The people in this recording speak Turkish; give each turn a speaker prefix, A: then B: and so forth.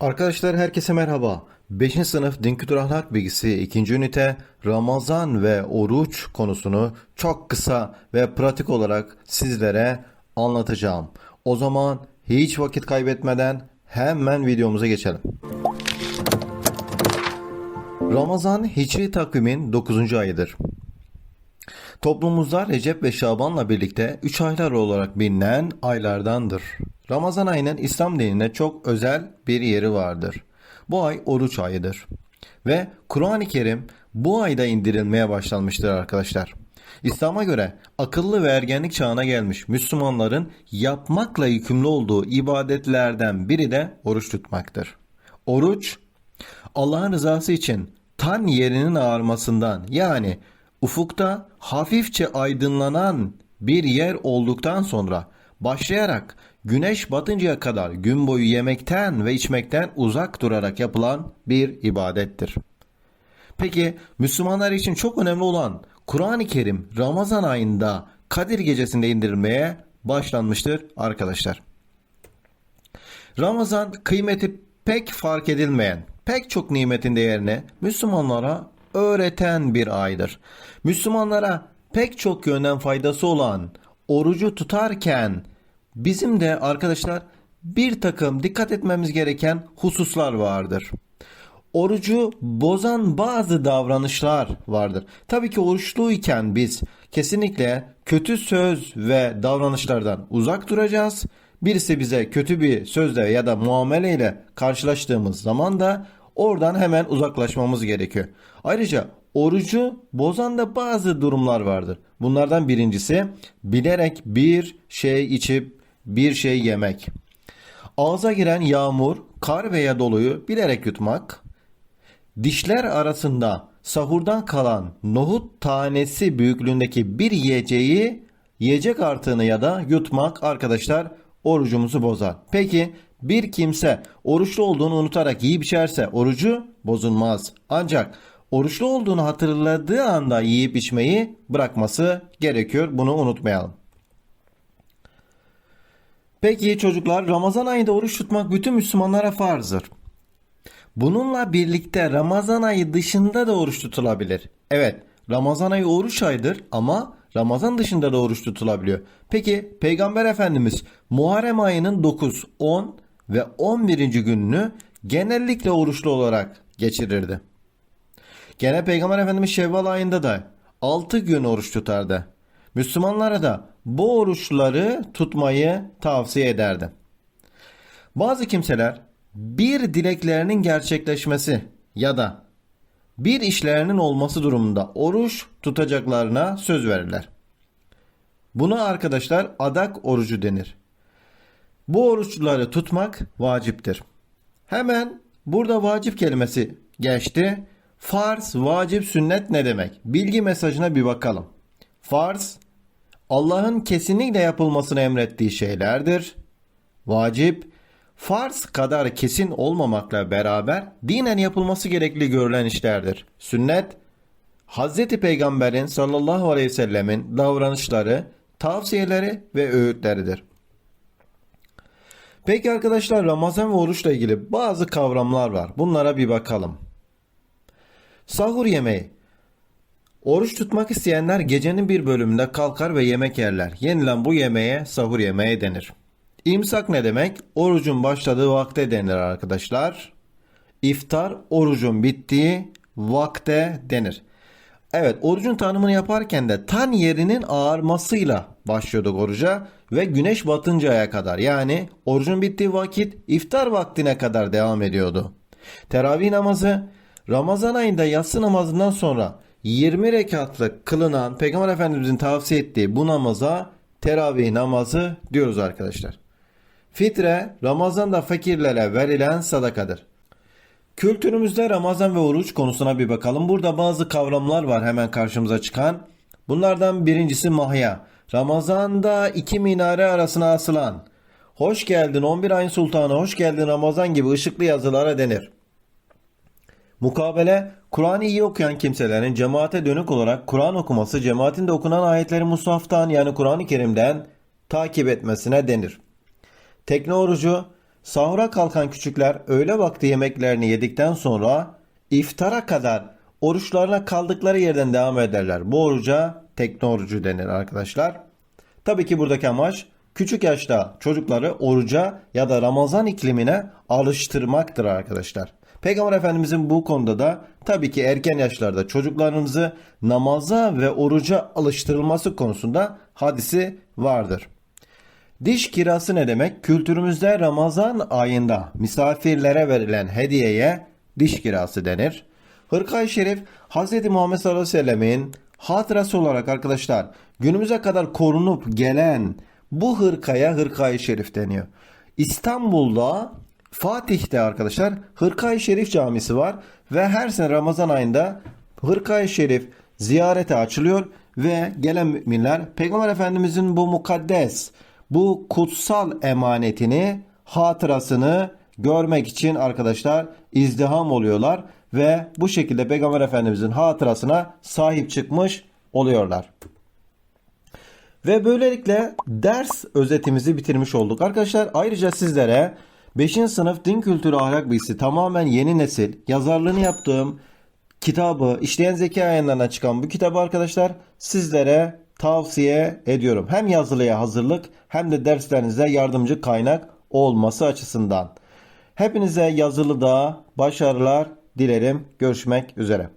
A: Arkadaşlar herkese merhaba. 5. sınıf Din Kültür Ahlak Bilgisi 2. ünite Ramazan ve oruç konusunu çok kısa ve pratik olarak sizlere anlatacağım. O zaman hiç vakit kaybetmeden hemen videomuza geçelim. Ramazan Hicri takvimin 9. ayıdır. Toplumumuzda Recep ve Şaban'la birlikte 3 aylar olarak bilinen aylardandır. Ramazan ayının İslam dinine çok özel bir yeri vardır. Bu ay oruç ayıdır. Ve Kur'an-ı Kerim bu ayda indirilmeye başlanmıştır arkadaşlar. İslam'a göre akıllı ve ergenlik çağına gelmiş Müslümanların yapmakla yükümlü olduğu ibadetlerden biri de oruç tutmaktır. Oruç Allah'ın rızası için tan yerinin ağarmasından yani ufukta hafifçe aydınlanan bir yer olduktan sonra başlayarak güneş batıncaya kadar gün boyu yemekten ve içmekten uzak durarak yapılan bir ibadettir. Peki Müslümanlar için çok önemli olan Kur'an-ı Kerim Ramazan ayında Kadir gecesinde indirilmeye başlanmıştır arkadaşlar. Ramazan kıymeti pek fark edilmeyen, pek çok nimetin değerini Müslümanlara öğreten bir aydır. Müslümanlara pek çok yönden faydası olan orucu tutarken bizim de arkadaşlar bir takım dikkat etmemiz gereken hususlar vardır. Orucu bozan bazı davranışlar vardır. Tabii ki oruçluyken biz kesinlikle kötü söz ve davranışlardan uzak duracağız. Birisi bize kötü bir sözle ya da muameleyle karşılaştığımız zaman da oradan hemen uzaklaşmamız gerekiyor. Ayrıca orucu bozan da bazı durumlar vardır. Bunlardan birincisi bilerek bir şey içip bir şey yemek. Ağza giren yağmur, kar veya doluyu bilerek yutmak. Dişler arasında sahurdan kalan nohut tanesi büyüklüğündeki bir yiyeceği yiyecek artığını ya da yutmak arkadaşlar orucumuzu bozar. Peki bir kimse oruçlu olduğunu unutarak yiyip içerse orucu bozulmaz. Ancak oruçlu olduğunu hatırladığı anda yiyip içmeyi bırakması gerekiyor. Bunu unutmayalım. Peki çocuklar Ramazan ayında oruç tutmak bütün Müslümanlara farzdır. Bununla birlikte Ramazan ayı dışında da oruç tutulabilir. Evet Ramazan ayı oruç ayıdır ama Ramazan dışında da oruç tutulabiliyor. Peki Peygamber Efendimiz Muharrem ayının 9, 10 ve 11. gününü genellikle oruçlu olarak geçirirdi. Gene Peygamber Efendimiz Şevval ayında da 6 gün oruç tutardı. Müslümanlara da bu oruçları tutmayı tavsiye ederdi. Bazı kimseler bir dileklerinin gerçekleşmesi ya da bir işlerinin olması durumunda oruç tutacaklarına söz verirler. Buna arkadaşlar adak orucu denir. Bu oruçları tutmak vaciptir. Hemen burada vacip kelimesi geçti. Farz, vacip, sünnet ne demek? Bilgi mesajına bir bakalım. Farz, Allah'ın kesinlikle yapılmasını emrettiği şeylerdir. Vacip, farz kadar kesin olmamakla beraber dinen yapılması gerekli görülen işlerdir. Sünnet, Hz. Peygamber'in sallallahu aleyhi ve sellemin davranışları, tavsiyeleri ve öğütleridir. Peki arkadaşlar Ramazan ve oruçla ilgili bazı kavramlar var. Bunlara bir bakalım. Sahur yemeği. Oruç tutmak isteyenler gecenin bir bölümünde kalkar ve yemek yerler. Yenilen bu yemeğe sahur yemeği denir. İmsak ne demek? Orucun başladığı vakte denir arkadaşlar. İftar orucun bittiği vakte denir. Evet orucun tanımını yaparken de tan yerinin ağarmasıyla başlıyorduk oruca ve güneş batıncaya kadar yani orucun bittiği vakit iftar vaktine kadar devam ediyordu. Teravih namazı Ramazan ayında yatsı namazından sonra 20 rekatlık kılınan Peygamber Efendimizin tavsiye ettiği bu namaza teravih namazı diyoruz arkadaşlar. Fitre Ramazan'da fakirlere verilen sadakadır. Kültürümüzde Ramazan ve oruç konusuna bir bakalım. Burada bazı kavramlar var hemen karşımıza çıkan. Bunlardan birincisi mahya. Ramazan'da iki minare arasına asılan Hoş geldin 11 ayın sultanı, hoş geldin Ramazan gibi ışıklı yazılara denir. Mukabele, Kur'an'ı iyi okuyan kimselerin cemaate dönük olarak Kur'an okuması, cemaatinde okunan ayetleri mushaftan yani Kur'an-ı Kerim'den takip etmesine denir. Tekne orucu, Sahura kalkan küçükler öğle vakti yemeklerini yedikten sonra iftara kadar oruçlarına kaldıkları yerden devam ederler. Bu oruca tekne orucu denir arkadaşlar. Tabii ki buradaki amaç küçük yaşta çocukları oruca ya da Ramazan iklimine alıştırmaktır arkadaşlar. Peygamber Efendimizin bu konuda da tabii ki erken yaşlarda çocuklarımızı namaza ve oruca alıştırılması konusunda hadisi vardır. Diş kirası ne demek? Kültürümüzde Ramazan ayında misafirlere verilen hediyeye diş kirası denir. Hırka-i Şerif Hz. Muhammed sallallahu aleyhi ve sellemin hatırası olarak arkadaşlar günümüze kadar korunup gelen bu hırkaya Hırka-i Şerif deniyor. İstanbul'da Fatih'te arkadaşlar Hırka-i Şerif camisi var ve her sene Ramazan ayında Hırka-i Şerif ziyarete açılıyor ve gelen müminler Peygamber Efendimizin bu mukaddes, bu kutsal emanetini, hatırasını görmek için arkadaşlar izdiham oluyorlar ve bu şekilde Peygamber Efendimizin hatırasına sahip çıkmış oluyorlar. Ve böylelikle ders özetimizi bitirmiş olduk. Arkadaşlar ayrıca sizlere 5. sınıf din kültürü ahlak bilgisi tamamen yeni nesil yazarlığını yaptığım kitabı işleyen zeka yayınlarına çıkan bu kitabı arkadaşlar sizlere tavsiye ediyorum. Hem yazılıya hazırlık hem de derslerinize yardımcı kaynak olması açısından. Hepinize yazılıda başarılar dilerim. Görüşmek üzere.